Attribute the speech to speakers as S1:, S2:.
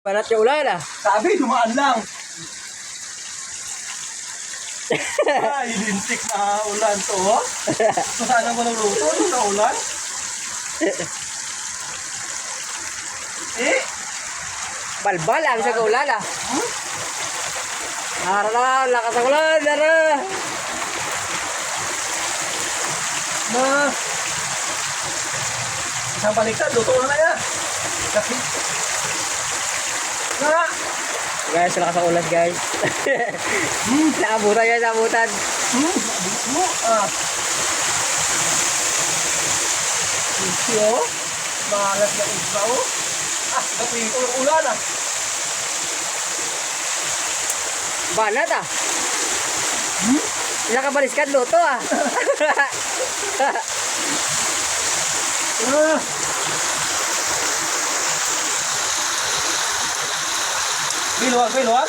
S1: Balat yung ulan ah.
S2: Sabi, dumaan lang. Ay, lintik na ulan to. oh. Ito sana mo luto yung na ulan. Eh,
S1: Balbal ah, sa kaulan ah. Nara na, lakas ang ulan, nara.
S2: na. Isang baliktad, luto na na yan. Kasi.
S1: Guys, lakas ang ulan guys. naabutan guys, naabutan.
S2: Hmm, mo. Ah. Isi, oh. Malas na isla, oh. Ah, yung ulan, ah.
S1: Banat ah. Nakabaliskan luto ah.
S2: Ah. พี่หลวงพี่หลวง